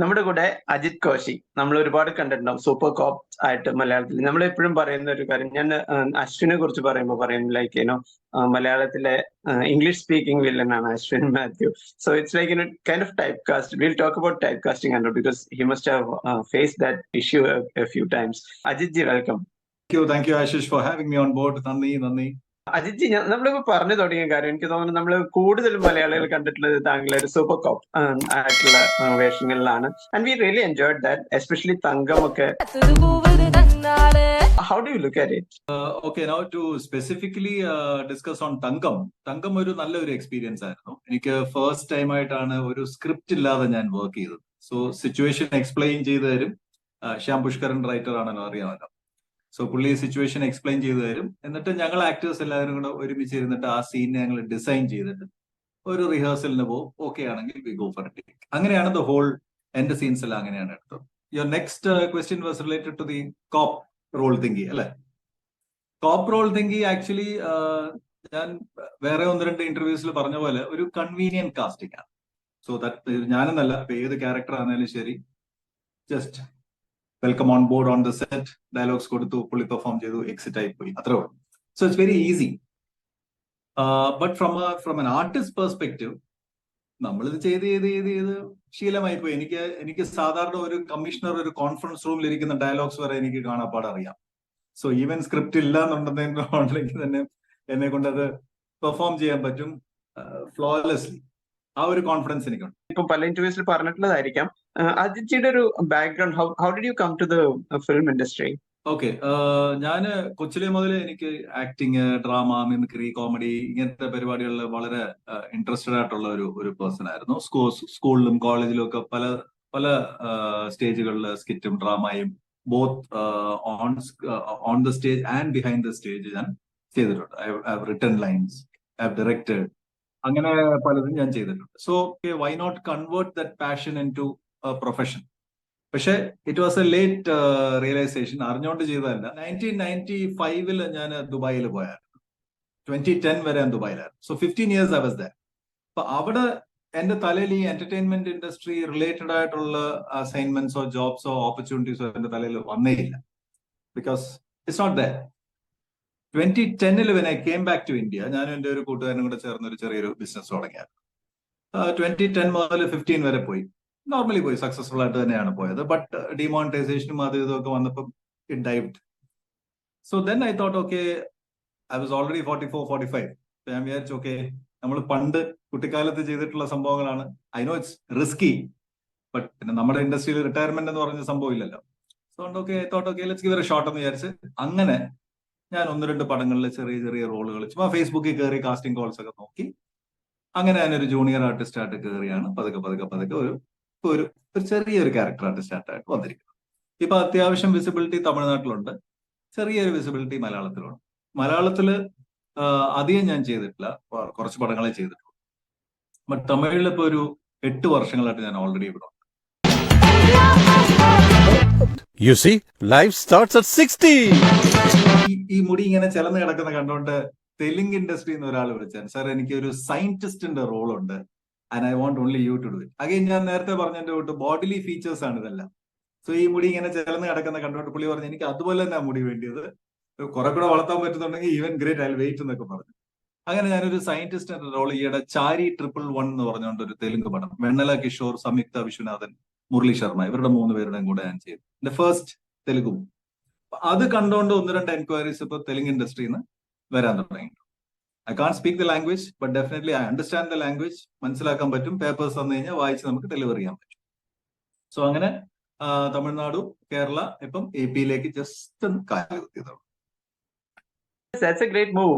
നമ്മുടെ കൂടെ അജിത് കോശി. നമ്മൾ ഒരുപാട് കണ്ടിട്ടുണ്ടാവും. സൂപ്പർ കോപ്പ് ആയിട്ട് മലയാളത്തിൽ. നമ്മൾ എപ്പോഴും പറയുന്ന ഒരു കാര്യം ഞാൻ അശ്വിനെ കുറിച്ച് പറയുമ്പോൾ പറയും ലൈക്ക് യുനോ മലയാളത്തിലെ ഇംഗ്ലീഷ് സ്പീക്കിംഗ് വില്ലൻ ആണ് Ashwin Mathew. So it's like in kind of typecast will talk about typecasting and because he must have face that issue few times Ajith ji welcome thank you thank you Ashish for having me on board നന്ദി നന്ദി. Ajith G ഞാൻ- നമ്മളിപ്പോ പറഞ്ഞു തുടങ്ങിയ കാര്യം എനിക്ക് തോന്നുന്നു നമ്മൾ കൂടുതലും മലയാളികൾ കണ്ടിട്ടുള്ളത് താങ്കളെ ഒരു സൂപ്പർ കോപ്പ് ആയിട്ടുള്ള വേഷങ്ങളിലാണ്. And we really enjoyed that especially Thankam ഒക്കെ how do you look it okay now to specifically discuss on Thankam. Thankam ഒരു നല്ലൊരു എക്സ്പീരിയൻസ് ആയിരുന്നു. എനിക്ക് ഫസ്റ്റ് ടൈം ആയിട്ടാണ് ഒരു സ്ക്രിപ്റ്റ് ഇല്ലാതെ ഞാൻ വർക്ക് ചെയ്തത്. സോ സിറ്റുവേഷൻ എക്സ്പ്ലെയിൻ ചെയ്തു തരും. ആ, ശ്യാം പുഷ്കരൻ റൈറ്റർ ആണല്ലോ അറിയാമല്ലോ. സോ പുള്ളി സിറ്റുവേഷൻ എക്സ്പ്ലെയിൻ ചെയ്തു തരും. എന്നിട്ട് ഞങ്ങൾ ആക്ടേഴ്സ് എല്ലാവരും കൂടെ ഒരുമിച്ച് ഇരുന്നിട്ട് ആ സീൻ ഞങ്ങൾ ഡിസൈൻ ചെയ്തിട്ട് ഒരു റിഹേഴ്സലിന് പോകും ഓക്കെ ആണെങ്കിൽ വി ഗോ ഫോർ ടേക്ക് അങ്ങനെയാണ് ദ ഹോൾ എന്റെ സീൻസ് എല്ലാം അങ്ങനെയാണ് എടുത്തത്. Your next question was related to the cop role തിങ്കി അല്ലെ? കോപ്പ് റോൾ തിങ്കി ആക്ച്വലി ഞാൻ വേറെ ഒന്ന് രണ്ട് ഇന്റർവ്യൂസിൽ പറഞ്ഞ പോലെ ഒരു കൺവീനിയന്റ് കാസ്റ്റിംഗ് ആണ്. സോ ദാറ്റ് ഞാനെന്നല്ല ഏത് ക്യാരക്ടർ ആണെങ്കിലും ശരി just welcome on board on the set dialogues കൊടുത്തു പുള്ളി പെർഫോം ചെയ്തു എക്സിറ്റ് ആയി പോയി. അത്രേ ഉള്ളൂ. So it's very easy but from from an artist perspective നമ്മളിത് ചെയ്ത് ചെയ്ത് ചെയ്ത് ചെയ്ത് ശീലമായി പോയി. എനിക്ക് എനിക്ക് സാധാരണ ഒരു കമ്മീഷണർ ഒരു കോൺഫറൻസ് റൂമിൽ ഇരിക്കുന്ന ഡയലോഗ്സ് വരെ എനിക്ക് കാണാപ്പാട് അറിയാം. സോ ഈവൻ സ്ക്രിപ്റ്റ് ഇല്ല എന്നുണ്ടെന്നുണ്ടെങ്കിൽ തന്നെ എന്നെ കൊണ്ട് അത് പെർഫോം ചെയ്യാൻ പറ്റും ഫ്ലോലെസ്ലി ആ ഒരു കോൺഫിഡൻസ് എനിക്കുണ്ട്. ഇപ്പം പല ഇന്റർവ്യൂസിൽ പറഞ്ഞിട്ടുള്ളതായിരിക്കാം. അജിത്ജിയുടെ ഒരു background how how did you come to the film industry okay ഞാൻ കൊച്ചിലെ മുതൽ എനിക്ക് ആക്ടിങ് ഡ്രാമ മിമിക്രി കോമഡി ഇങ്ങനത്തെ പരിപാടികളിൽ വളരെ ഇൻട്രസ്റ്റഡ് ആയിട്ടുള്ള ഒരു ഒരു പേഴ്സൺ ആയിരുന്നു. സ്കൂ സ്കൂളിലും കോളേജിലും ഒക്കെ പല പല സ്റ്റേജുകളിൽ സ്കിറ്റും ഡ്രാമയും both on on the stage and behind the stage ഞാൻ ചെയ്തിട്ടുണ്ട്. I have written lines I have directed അങ്ങനെ പലതും ഞാൻ ചെയ്തിട്ടുണ്ട്. So why not convert that passion into profession പക്ഷെ it was a late realisation അറിഞ്ഞുകൊണ്ട് ചെയ്തതല്ല. നയന്റീൻ നയന്റി ഫൈവിൽ ഞാൻ ദുബായിൽ പോയായിരുന്നു. ട്വന്റി ടെൻ വരെ ഞാൻ ദുബായിലായിരുന്നു. So fifteen years I was the അപ്പൊ അവിടെ എന്റെ തലയിൽ ഈ എന്റർടൈൻമെന്റ് ഇൻഡസ്ട്രി റിലേറ്റഡ് ആയിട്ടുള്ള അസൈൻമെന്റ്സോ ജോബ്സോ ഓപ്പർച്യൂണിറ്റീസോ എന്റെ തലയിൽ വന്നേ ഇല്ല because it's not there twenty ടെന്നിൽ when I came back to India ഞാനും എന്റെ ഒരു കൂട്ടുകാരനും കൂടെ ചേർന്ന് ഒരു ചെറിയൊരു ബിസിനസ് തുടങ്ങിയായിരുന്നു. ട്വന്റി ടെൻ മുതൽ ഫിഫ്റ്റീൻ വരെ പോയി. നോർമലി പോയി സക്സസ്ഫുൾ ആയിട്ട് തന്നെയാണ് പോയത്. ബട്ട് ഡിമോണിറ്റൈസേഷനും അത് ഇതൊക്കെ വന്നപ്പം it dived so then I thought okay I was already forty four forty five ഞാൻ വിചാരിച്ചു ഓക്കെ നമ്മൾ പണ്ട് കുട്ടിക്കാലത്ത് ചെയ്തിട്ടുള്ള സംഭവങ്ങളാണ്. I know it's risky but പിന്നെ നമ്മുടെ ഇൻഡസ്ട്രിയിൽ റിട്ടയർമെന്റ് എന്ന് പറഞ്ഞ സംഭവം ഇല്ലല്ലോ. So okay thought okay let's give a shot എന്ന് വിചാരിച്ച് അങ്ങനെ ഞാൻ ഒന്ന് രണ്ട് പടങ്ങളിൽ ചെറിയ ചെറിയ റോളുകൾ ചുമ്മാ ഫേസ്ബുക്കിൽ കയറി കാസ്റ്റിംഗ് കോൾസ് ഒക്കെ നോക്കി. അങ്ങനെ ഞാനൊരു ജൂനിയർ ആർട്ടിസ്റ്റ് ആയിട്ട് കയറിയാണ് പതുക്കെ പതുക്കെ പതുക്കെ ഒരു ഒരു ഒരു ചെറിയൊരു ക്യാരക്ടർ ആർട്ടിസ്റ്റ് ആയിട്ട് വന്നിരിക്കുന്നത്. ഇപ്പൊ അത്യാവശ്യം വിസിബിലിറ്റി തമിഴ്നാട്ടിലുണ്ട്. ചെറിയൊരു വിസിബിലിറ്റി മലയാളത്തിലുണ്ട്. മലയാളത്തിൽ അധികം ഞാൻ ചെയ്തിട്ടില്ല. കുറച്ച് പടങ്ങളെ ചെയ്തിട്ടുള്ളൂ. ബട്ട് തമിഴിൽ ഇപ്പൊ ഒരു എട്ട് വർഷങ്ങളായിട്ട് ഞാൻ ഓൾറെഡി ഇവിടെ ഉണ്ട്. See, life starts at 60. ഈ മുടി ഇങ്ങനെ ചെലന്ന് കിടക്കുന്ന കണ്ടോണ്ട് തെലുങ്ക് ഇൻഡസ്ട്രിയിൽ നിന്ന് ഒരാൾ വിളിച്ചാൽ സാർ എനിക്ക് ഒരു സയന്റിസ്റ്റിന്റെ റോൾ ഉണ്ട് and I won't only you to do again ഞാൻ നേരത്തെ പറഞ്ഞതിന്റെ കൂട്ട് ബോഡിലി ഫീച്ചേഴ്സ് ആണ് ഇതെല്ലാം. സോ ഈ മുടി ഇങ്ങനെ ചെലന്ന് കിടക്കുന്ന കണ്ടുകൊണ്ട് പുള്ളി പറഞ്ഞു എനിക്ക് അതുപോലെ തന്നെ മുടി വേണ്ടിയത്. കുറെ കൂടെ വളർത്താൻ പറ്റുന്നുണ്ടെങ്കിൽ ഈവൻ ഗ്രേറ്റ് ഐ വെയിറ്റ് എന്നൊക്കെ പറഞ്ഞു. അങ്ങനെ ഞാനൊരു സയന്റിസ്റ്റിന്റെ റോൾ ഈയിടെ ചാരി ട്രിപ്പിൾ വൺ എന്ന് പറഞ്ഞുകൊണ്ട് ഒരു തെലുങ്ക് പടം. വെണ്ണല കിഷോർ സംയുക്ത വിശ്വനാഥൻ മുരളി ശർമ്മ ഇവരുടെ മൂന്ന് പേരുടെയും കൂടെ ഞാൻ ചെയ്തു. എന്റെ ഫസ്റ്റ് തെലുഗു. അത് കണ്ടുകൊണ്ട് ഒന്ന് രണ്ട് എൻക്വയറീസ് ഇപ്പൊ തെലുങ്ക് ഇൻഡസ്ട്രിയിൽ നിന്ന് വരാൻ തുടങ്ങി I can't speak the language but definitely I understand the language മനസ്സിലാക്കാൻ പറ്റും. പേപ്പേഴ്സ് തന്നു കഴിഞ്ഞാൽ വായിച്ച് നമുക്ക് ഡെലിവർ ചെയ്യാൻ പറ്റും. സോ അങ്ങനെ തമിഴ്നാടു കേരള ഇപ്പം എ പിയിലേക്ക് ജസ്റ്റ് ഒന്ന് കാൽ കുത്തിയതാണ് that's a great move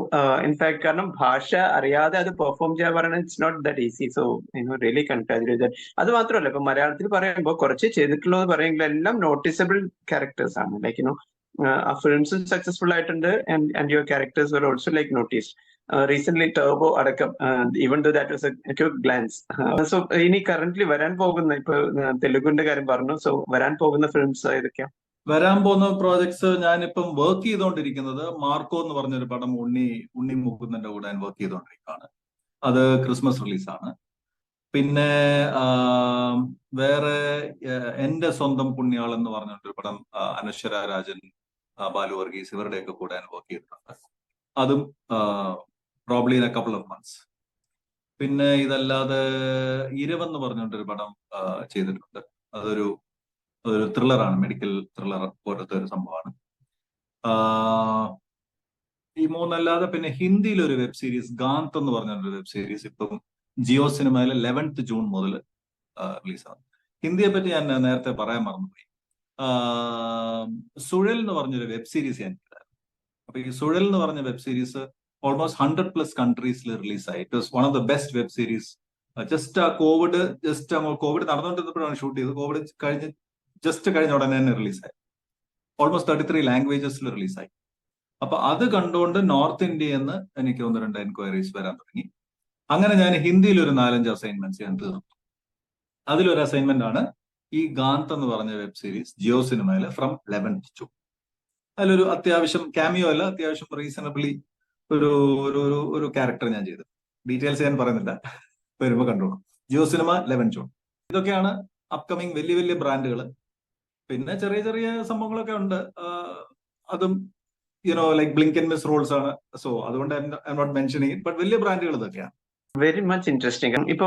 in fact കാരണം ഭാഷ അറിയാതെ അത് പെർഫോം ചെയ്യാൻ പറയുന്നത് it's not that easy so you really congratulate അത് മാത്രമല്ല ഇപ്പൊ മലയാളത്തിൽ പറയുമ്പോൾ കുറച്ച് ചെയ്തിട്ടുള്ളത് പറയുമെങ്കിൽ എല്ലാം നോട്ടീസബിൾ ക്യാരക്ടേഴ്സ് ആണ്. ലൈക്ക് യുനോ ആ ഫിലിംസും സക്സസ്ഫുൾ ആയിട്ടുണ്ട് and your characters were also like notice recent Turbo അടക്കം even though that was a quick glance so ഇനി കറന്റ് വരാൻ പോകുന്ന ഇപ്പൊ uh, തെലുഗുന്റെ കാര്യം പറഞ്ഞു. സോ വരാൻ പോകുന്ന ഫിലിംസ് ഏതൊക്കെയാ? വരാൻ പോകുന്ന പ്രോജക്ട്സ് ഞാനിപ്പം വർക്ക് ചെയ്തുകൊണ്ടിരിക്കുന്നത് മാർക്കോ എന്ന് പറഞ്ഞൊരു പടം ഉണ്ണി ഉണ്ണി മുകുന്ദന്റെ കൂടെ ഞാൻ വർക്ക് ചെയ്തുകൊണ്ടിരിക്കുകയാണ് അത് ക്രിസ്മസ് റിലീസാണ് പിന്നെ വേറെ എന്റെ സ്വന്തം പുണ്യാൾ എന്ന് പറഞ്ഞൊരു പടം അനശ്വര രാജൻ ബാലു വർഗീസ് ഇവരുടെയൊക്കെ കൂടെ ഞാൻ വർക്ക് ചെയ്തിട്ടുണ്ട്. അതും probably in a couple of months പിന്നെ ഇതല്ലാതെ ഇരവെന്ന് പറഞ്ഞുകൊണ്ടൊരു പടം ചെയ്തിട്ടുണ്ട്. അതൊരു ഒരു ത്രില്ലറാണ് മെഡിക്കൽ ത്രില്ലർ പോലത്തെ ഒരു സംഭവമാണ്. ഈ മൂന്നല്ലാതെ പിന്നെ ഹിന്ദിയിൽ ഒരു വെബ് സീരീസ് ഗാന്ത് എന്ന് പറഞ്ഞൊരു വെബ് സീരീസ് ഇപ്പം ജിയോ സിനിമയിൽ ലെവൻത്ത് ജൂൺ മുതൽ റിലീസാണ്. ഹിന്ദിയെ പറ്റി ഞാൻ നേരത്തെ പറയാൻ മറന്നുപോയി. സുഴൽ എന്ന് പറഞ്ഞൊരു വെബ് സീരീസ് ഞാൻ അപ്പൊ ഈ സുഴൽ എന്ന് പറഞ്ഞ web series almost hundred plus കൺട്രീസിൽ റിലീസായി. It was one of the best web series just ആ കോവിഡ് ജസ്റ്റ് കോവിഡ് നടന്നുകൊണ്ടിരുന്നപ്പോഴാണ് ഷൂട്ട് ചെയ്തത്. കോവിഡ് കഴിഞ്ഞ് ജസ്റ്റ് കഴിഞ്ഞ ഉടനെ തന്നെ റിലീസായി ഓൾമോസ്റ്റ് തേർട്ടി ത്രീ ലാംഗ്വേജസിൽ റിലീസായി അപ്പൊ അത് കണ്ടുകൊണ്ട് നോർത്ത് ഇന്ത്യയിൽ നിന്ന് എനിക്ക് ഒന്ന് രണ്ട് എൻക്വയറീസ് വരാൻ തുടങ്ങി. അങ്ങനെ ഞാൻ ഹിന്ദിയിൽ ഒരു നാലഞ്ച് അസൈൻമെന്റ്സ് ഞാൻ തീർന്നു അതിലൊരു അസൈൻമെന്റ് ആണ് ഈ ഗാന്ത് എന്ന് പറഞ്ഞ വെബ് സീരീസ് ജിയോ സിനിമയിലെ ഫ്രം ലെവൻ ടു അതിലൊരു അത്യാവശ്യം ക്യാമിയോ അല്ല അത്യാവശ്യം റീസണബിളി ഒരു ഒരു ഒരു ക്യാരക്ടർ ഞാൻ ചെയ്തു. ഡീറ്റെയിൽസ് ഞാൻ പറയുന്നില്ല. വരുമ്പോൾ കണ്ടോളൂ. ജിയോ സിനിമ ലെവൻ ജൂൺ ഇതൊക്കെയാണ് അപ്കമിങ് വലിയ വലിയ ബ്രാൻഡുകൾ പിന്നെ ചെറിയ ചെറിയ സംഭവങ്ങളൊക്കെ ഉണ്ട്. അതും you know like blink and miss roles ആണ്. സോ അതുകൊണ്ട് ഐ നോട്ട് മെൻഷനിങ് ബട്ട് വലിയ ബ്രാൻഡുകൾ ഇതൊക്കെയാണ്. വെരി മച്ച് ഇൻട്രസ്റ്റിംഗ് ഇപ്പൊ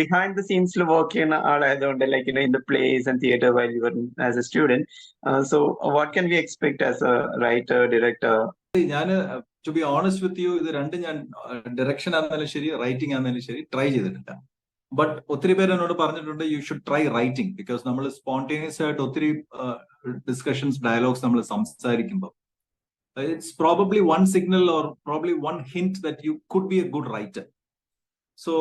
ബിഹൈൻഡ് ദ സീൻസിൽ വർക്ക് ചെയ്യുന്ന ആളായതുകൊണ്ട് like in the place and theatre while your as a student so what can we expect as a writer director ഞാൻ to be honest with you ഇത് രണ്ടും ഞാൻ direction ആണെന്നാലും ശരി writing ആണെന്നാലും ശരി try ചെയ്തിട്ടില്ല. But ഒത്തിരി പേര് എന്നോട് പറഞ്ഞിട്ടുണ്ട് you should try writing because നമ്മൾ സ്പോണ്ടേനിയസ് ആയിട്ട് ഒത്തിരി ഡിസ്കഷൻസ് ഡയലോഗ്സ് നമ്മൾ സംസാരിക്കുമ്പോൾ it's probably one signal or probably one hint that you could be a good writer so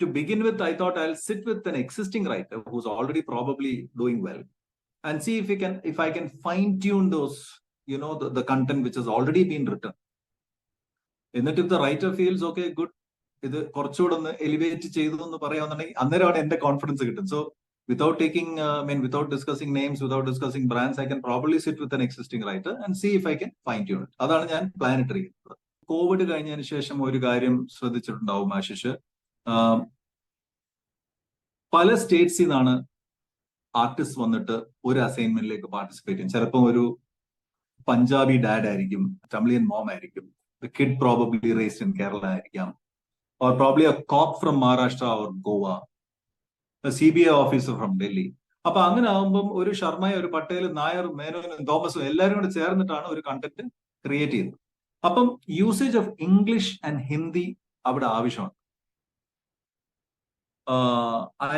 to begin with, I thought I'll sit with an existing writer who's already probably doing well and see if we can if I can fine tune those, you know, the, the content which has already been written. എന്നിട്ട് if the writer feels okay, good, ഇത് കുറച്ചുകൂടെ ഒന്ന് elevate ചെയ്തു എന്ന് പറയാന്നുണ്ടെങ്കിൽ അന്നേരമാണ് എന്റെ confidence കിട്ടും so without taking mean without discussing names without discussing brands I can probably sit with an existing writer and see if I can tune it അതാണ് ഞാൻ പ്ലാൻ ഇട്ടിരിക്കുന്നത്. കോവിഡ് കഴിഞ്ഞതിന് ശേഷം ഒരു കാര്യം ശ്രദ്ധിച്ചിട്ടുണ്ടാവും ആശിഷ്. പല സ്റ്റേറ്റ്സിൽ നിന്നാണ് ആർട്ടിസ്റ്റ് വന്നിട്ട് ഒരു അസൈൻമെന്റിലേക്ക് പാർട്ടിസിപ്പേറ്റ് ചെയ്യും ചിലപ്പോൾ ഒരു പഞ്ചാബി ഡാഡ് ആയിരിക്കും തമിളിയൻ മോം ആയിരിക്കും kid probably raised in Kerala ആയിരിക്കാം. Or probably a cop from Maharashtra or Goa, a CBI officer from Delhi. അപ്പൊ അങ്ങനെ ആകുമ്പം ഒരു ശർമ്മയും ഒരു പട്ടേലും നായറും മേനോനും തോമസും എല്ലാവരും കൂടെ ചേർന്നിട്ടാണ് ഒരു കണ്ടന്റ് ക്രിയേറ്റ് ചെയ്തത് അപ്പം usage of English and Hindi അവിടെ ആവശ്യമാണ്.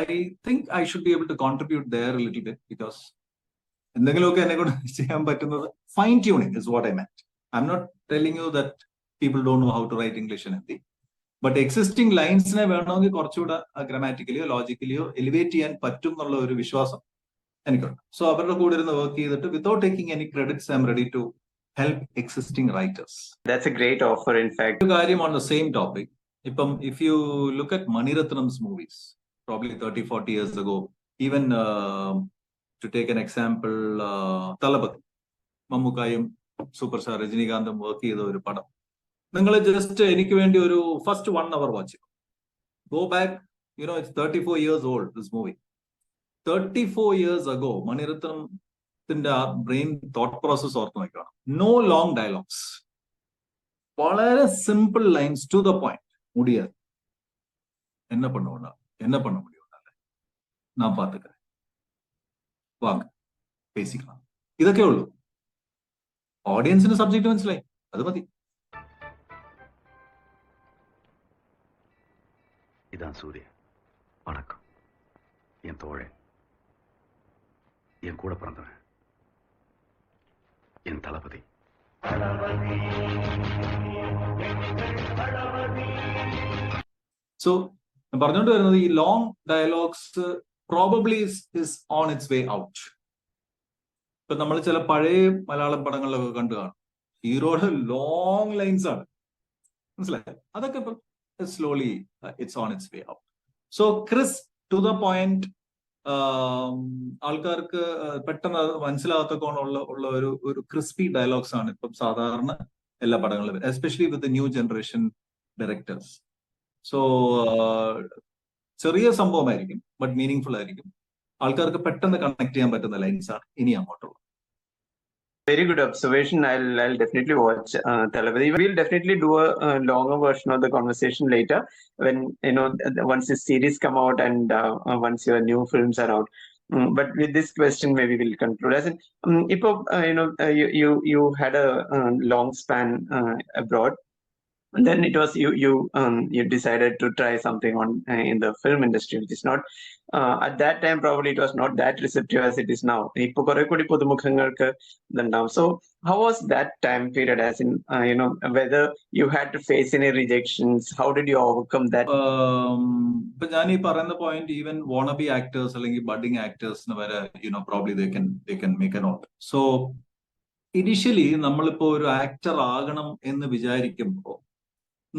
I think I should be able to contribute their little bit because എന്തെങ്കിലുമൊക്കെ എന്നെ കൊണ്ട് ചെയ്യാൻ പറ്റുന്നത് fine tuning is what I meant I'm not telling you that people don't know how to write English and Hindi but existing ലൈൻസിനെ വേണമെങ്കിൽ കുറച്ചുകൂടെ ഗ്രാമാറ്റിക്കലിയോ ലോജിക്കലിയോ elevate ചെയ്യാൻ പറ്റും എന്നുള്ള ഒരു വിശ്വാസം എനിക്കുണ്ട്. സോ അവരുടെ കൂടെ ഇരുന്ന് വർക്ക് ചെയ്തിട്ട് without taking any credits I'm ready to help existing writers that's a great offer in fact ഒരു കാര്യം ഓൺ ദ സെയിം ടോപ്പിക് ഇപ്പം if you look at Mani Ratnam's movies probably thirty forty years ago even to take an example Thalapathi മമ്മൂക്കായും super star രജനീകാന്തും work ചെയ്ത ഒരു പടം. നിങ്ങൾ just എനിക്ക് വേണ്ടി ഒരു ഫസ്റ്റ് വൺ അവർ വാച്ച് ചെയ്യും go back you know it's thirty four years old this movie thirty four years ago മണിരത്നത്തിന്റെ ആ ബ്രെയിൻ തോട്ട് പ്രോസസ് ഓർത്ത് നോക്കണം നോ ലോങ് ഡയലോഗ്സ് വളരെ simple lines to the point முடியாது என்ன பண்ணுவோம்னா என்ன பண்ண முடியும்னால நான் பாத்துக்கிறேன் വാങ്ങ പേസിക്കണം ഇതൊക്കെ ഉള്ളൂ ഓഡിയൻസിന് സബ്ജക്ട് മനസ്സിലായി അത് മതി இதான் சூரியன் வணக்கம் என் தோழன் என் கூட பிறந்தவன் என் தளபதி സോ പറഞ്ഞുകൊണ്ട് വരുന്നത് ഈ long dialogues probably is on its way out ഇപ്പൊ നമ്മൾ ചില പഴയ മലയാളം പടങ്ങളിലൊക്കെ കണ്ടു കാണും ഹീറോയുടെ ലോങ് ലൈൻസ് ആണ് മനസ്സിലായി അതൊക്കെ ഇപ്പൊ slowly it's on its way up. So, Chris, to the point, ആൾക്കാർക്ക് പെട്ടെന്ന് അത് മനസ്സിലാകത്തക്കോണുള്ള ഉള്ള ഒരു ഒരു ക്രിസ്പി ഡയലോഗ്സ് ആണ് ഇപ്പം സാധാരണ എല്ലാ പടങ്ങളിലും especially with new generation directors so ചെറിയ സംഭവമായിരിക്കും ബട്ട് മീനിങ് ഫുൾ ആയിരിക്കും. ആൾക്കാർക്ക് പെട്ടെന്ന് കണക്ട് ചെയ്യാൻ പറ്റുന്ന ലൈൻസ് ആണ് ഇനി അങ്ങോട്ടുള്ളത്. Very good observation. I'll I'll definitely watch uh, Talabadi. We'll definitely do a, a longer version of the conversation later when you know once the series come out and uh, uh, once your new films are out. Mm, but with this question, maybe we'll conclude. As in, um, uh, you know, uh, you you you had a uh, long span uh, abroad And then it was you you um you decided to try something on uh, in the film industry, which is not uh, at that time probably it was not that receptive as it is now. ഇപ്പൊ കുറെ കൂടി പുതുമുഖങ്ങൾക്ക് ഇതുണ്ടാവും. So how was that time period? As in, uh, you know, whether you had to face any rejections? How did you overcome that? Um, ഇപ്പൊ ഞാൻ ഈ പറയുന്ന point even വോണബി actors അല്ലെങ്കിൽ budding ആക്ടേഴ്സിന് വരെ you know probably they can they can make a note so initially നമ്മളിപ്പോ ഒരു actor ആകണം എന്ന് വിചാരിക്കുമ്പോ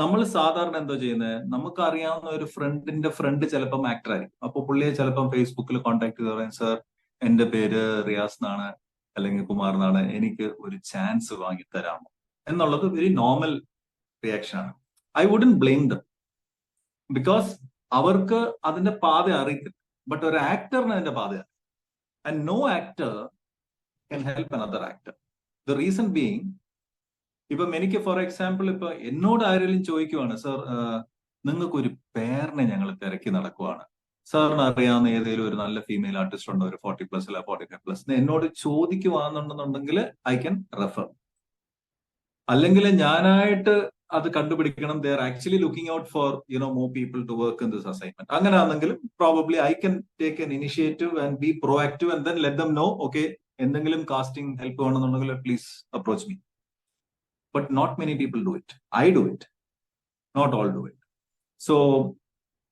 നമ്മൾ സാധാരണ എന്തോ ചെയ്യുന്നത് നമുക്ക് അറിയാവുന്ന ഒരു ഫ്രണ്ടിന്റെ ഫ്രണ്ട് ചിലപ്പം ആക്ടർ ആയിരിക്കും. അപ്പൊ പുള്ളിയെ ചിലപ്പം ഫേസ്ബുക്കിൽ കോൺടാക്ട് ചെയ്ത് പറയാൻ സാർ എന്റെ പേര് റിയാസ് എന്നാണ് അല്ലെങ്കിൽ കുമാർ എന്നാണ് എനിക്ക് ഒരു ചാൻസ് വാങ്ങി തരാമോ? എന്നുള്ളത് വെരി നോർമൽ റിയാക്ഷൻ ആണ്. I wouldn't blame them because അവർക്ക് അതിന്റെ പാത അറിയത്തില്ല. ബട്ട് ഒരു ആക്ടറിന് അതിന്റെ പാത അറിയാം and no actor can help another actor the reason being ഇപ്പം എനിക്ക് ഫോർ എക്സാമ്പിൾ ഇപ്പൊ എന്നോട് ആരെങ്കിലും ചോദിക്കുവാണ് സർ നിങ്ങൾക്കൊരു പേരിനെ ഞങ്ങൾ തിരക്കി നടക്കുവാണ്. സാറിന് അറിയാവുന്ന ഏതെങ്കിലും ഒരു നല്ല ഫീമെയിൽ ആർട്ടിസ്റ്റ് ഉണ്ടോ ഒരു ഫോർട്ടി പ്ലസ് അല്ല ഫോർട്ടി ഫൈവ് പ്ലസ് എന്നോട് ചോദിക്കുവാന്നുണ്ടെന്നുണ്ടെങ്കിൽ ഐ ക്യാൻ റെഫർ അല്ലെങ്കിൽ ഞാനായിട്ട് അത് കണ്ടുപിടിക്കണം. They're actually looking out for you know more people to work in this assignment അങ്ങനെ ആണെങ്കിലും probably I can take an initiative and be proactive and then let them know okay എന്തെങ്കിലും casting help വേണമെന്നുണ്ടെങ്കിൽ please approach me but not many people do it I do it not all do it so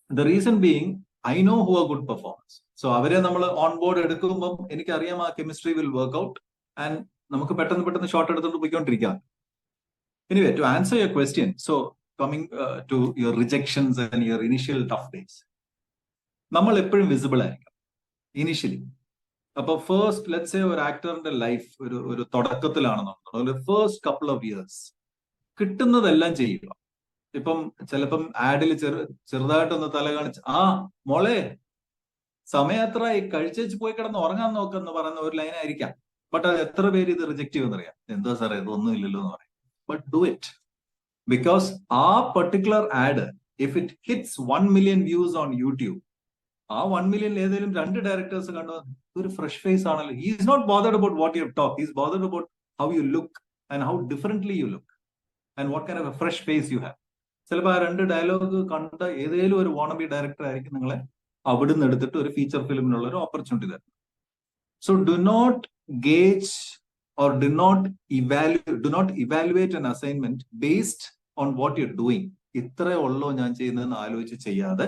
the reason being I know who a good performance so അവരെ നമ്മൾ on board എടുക്കുമ്പോൾ എനിക്കറിയാം ആ chemistry will work out and നമുക്ക് പെട്ടെന്ന് പെട്ടെന്ന് shot എടുത്തോണ്ട് പോയിക്കൊണ്ടിരിക്കാം. Anyway, to answer your question, so coming uh, to your rejections and your initial tough days, നമ്മൾ എപ്പോഴും വിസിബിൾ ആയിരിക്കും ഇനിഷ്യലി അപ്പൊ ഫേസ്റ്റ് ലെറ്റ് സേ ഒരു ആക്ടറിന്റെ ലൈഫ് ഒരു ഒരു തുടക്കത്തിലാണെന്നുണ്ടെങ്കിൽ ഫസ്റ്റ് കപ്പിൾ ഓഫ് ഇയേഴ്സ് കിട്ടുന്നതെല്ലാം ചെയ്യുക. ഇപ്പം ചിലപ്പം ആഡിൽ ചെറു ചെറുതായിട്ടൊന്ന് തല കാണിച്ച് ആ മോളെ സമയം എത്രയായി കഴിച്ചേച്ച് പോയി കിടന്ന് ഉറങ്ങാൻ നോക്കെന്ന് പറയുന്ന ഒരു ലൈൻ ആയിരിക്കാം. ബട്ട് അത് എത്ര പേര് ഇത് റിജക്ട് ചെയ്യുമെന്നറിയാം. എന്താ സാറേ ഇതൊന്നും ഇല്ലല്ലോ എന്ന് പറയും. But do it. Because our particular ad if it hits 1 million views on youtube ആ വൺ മില്യൺ ഏതെങ്കിലും രണ്ട് ഡയറക്ടേഴ്സ് കണ്ടു? ഒരു ഫ്രഷ് ഫേസ് ആണല്ലോ. Is not bothered about what you talk is bothered about how you look and how differently you look and what kind of a fresh face you have ചിലപ്പോൾ ആ രണ്ട് dialogue കണ്ട ഏതെങ്കിലും ഒരു വോണബി director ആയിരിക്കും നിങ്ങളെ അവിടുന്ന് എടുത്തിട്ട് ഒരു ഫീച്ചർ ഫിലിമിനുള്ള ഒരു ഓപ്പർച്യൂണിറ്റി തരുന്നത്. സോ ഡു നോട്ട് ഗേജ് or do not evaluate do not evaluate an assignment based on what you're doing. ഇത്രേ ഉള്ളോ ഞാൻ ചെയ്യുന്നതെന്ന് ആലോചിച്ച് ചെയ്യാതെ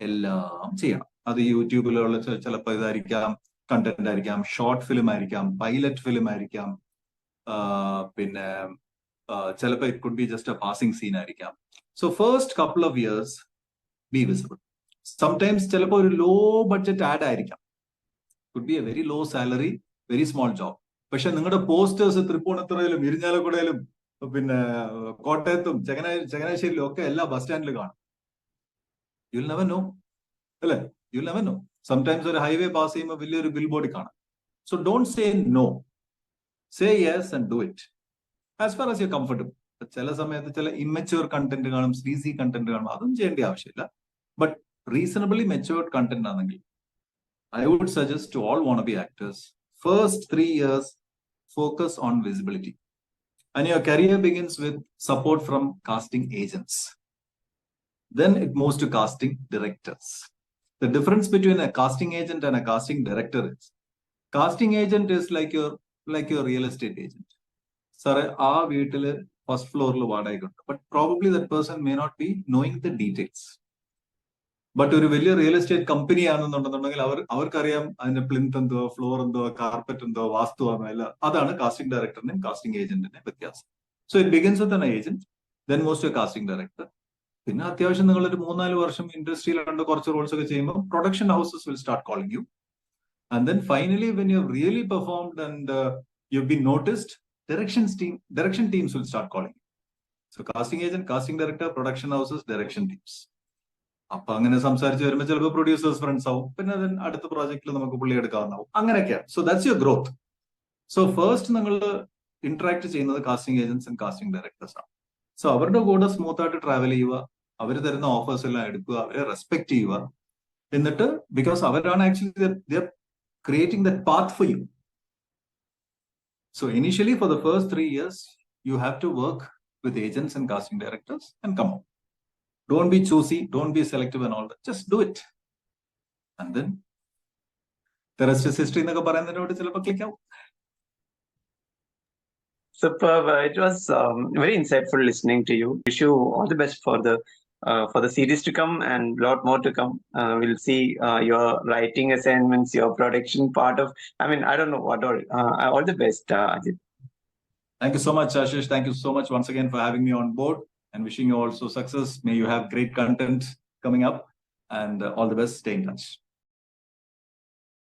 എല്ലാം ചെയ്യണം അത് യൂട്യൂബിലുള്ള ചിലപ്പോൾ ഇതായിരിക്കാം കണ്ടന്റ് ആയിരിക്കാം ഷോർട്ട് ഫിലിം ആയിരിക്കാം പൈലറ്റ് ഫിലിം ആയിരിക്കാം പിന്നെ ചിലപ്പോൾ it could be just a passing scene ആയിരിക്കാം. So first couple of years be visible sometimes ചിലപ്പോൾ ഒരു ലോ ബഡ്ജറ്റ് ആഡ് ആയിരിക്കാം. Could be a very low salary very small job പക്ഷെ നിങ്ങളുടെ പോസ്റ്റേഴ്സ് തൃപ്പൂണിത്തുറയിലും ഇരിഞ്ഞാലക്കുടയിലും പിന്നെ കോട്ടയത്തും ചങ്ങനാ ചങ്ങനാശ്ശേരിയിലും ഒക്കെ എല്ലാ ബസ് സ്റ്റാൻഡിലും കാണും. യുൽ നെവർ നോ അല്ലേ? യുൽ നെവർ നോ സംടൈംസ് ഒരു ഹൈവേ പാസ് ചെയ്യുമ്പോൾ വലിയൊരു ബിൽ ബോർഡ് കാണാം so don't say no say yes and do it as far as you comfortable ചില സമയത്ത് ചില ഇമ്മച്ചുവർ കണ്ടന്റ് കാണും സ്ലീസി കണ്ടന്റ് കാണും. അതും ചെയ്യേണ്ട ആവശ്യമില്ല. ബട്ട് റീസണബിളി മെച്ചുവേർഡ് കണ്ടന്റ് ആണെങ്കിൽ I would suggest to all wannabe actors first three years focus on visibility and your career begins with support from casting agents. Then it moves to casting directors. The difference between a casting agent and a casting director is casting agent is like your like your real estate agent. സാറേ ആ വീട്ടിൽ first ഫ്ലോറിൽ വാടകയ്ക്കുണ്ട് but probably that person may not be knowing the details but ഒരു വലിയ real estate company ആണെന്നുണ്ടെന്നുണ്ടെങ്കിൽ അവർ അവർക്കറിയാം അതിന്റെ പ്ലിന്ത് എന്തോ ഫ്ലോർ എന്തോ കാർപ്പറ്റ് എന്തോ വാസ്തു എല്ലാം. അതാണ് കാസ്റ്റിംഗ് ഡയറക്ടറിന്റെയും കാസ്റ്റിംഗ് ഏജന്റിന്റെയും വ്യത്യാസം. So it begins with an agent then most casting director പിന്നെ അത്യാവശ്യം നിങ്ങൾ ഒരു മൂന്നാൽ വർഷം ഇൻഡസ്ട്രിയിലുണ്ട് കുറച്ച് റോൾസ് ഒക്കെ ചെയ്യുമ്പോൾ production houses will start calling you and then finally when you really performed and you be noticed directions team direction teams will start calling so casting agent casting director production houses direction teams അപ്പൊ അങ്ങനെ സംസാരിച്ച് വരുമ്പോൾ ചിലപ്പോൾ producers friends ആവും. പിന്നെ അതിന് അടുത്ത പ്രോജക്റ്റിൽ നമുക്ക് പുള്ളി എടുക്കാവുന്നതാവും. അങ്ങനെയൊക്കെയാണ് so that's your growth so first നിങ്ങൾ ഇന്ററാക്ട് ചെയ്യുന്നത് casting agents and casting directors ആണ്. സോ അവരുടെ കൂടെ സ്മൂത്ത് ആയിട്ട് ട്രാവൽ ചെയ്യുക. അവർ തരുന്ന ഓഫേഴ്സ് എല്ലാം എടുക്കുക അവരെ റെസ്പെക്ട് ചെയ്യുക എന്നിട്ട് ബിക്കോസ് അവരാണ് actually creating the path for you so initially for the first three years you have to work with agents and casting directors and come Don't be choosy, don't be selective and all that. Just do it. And then the rest is history എന്നൊക്കെ പറയുന്നതിനോട് ചിലപ്പോൾ click ആവും Superb. Uh, It was um, very insightful listening to you. Wish you all the best for the uh, for the series to come and lot more to come. Uh, we'll see uh, your writing assignments, your production part of. I mean, I don't know what all. Uh, all the best, uh, Ajit. Thank you so much, Ashish. Thank you so much once again for having me on board and wishing you also success. May you have great content coming up and uh, all the best. Stay in touch.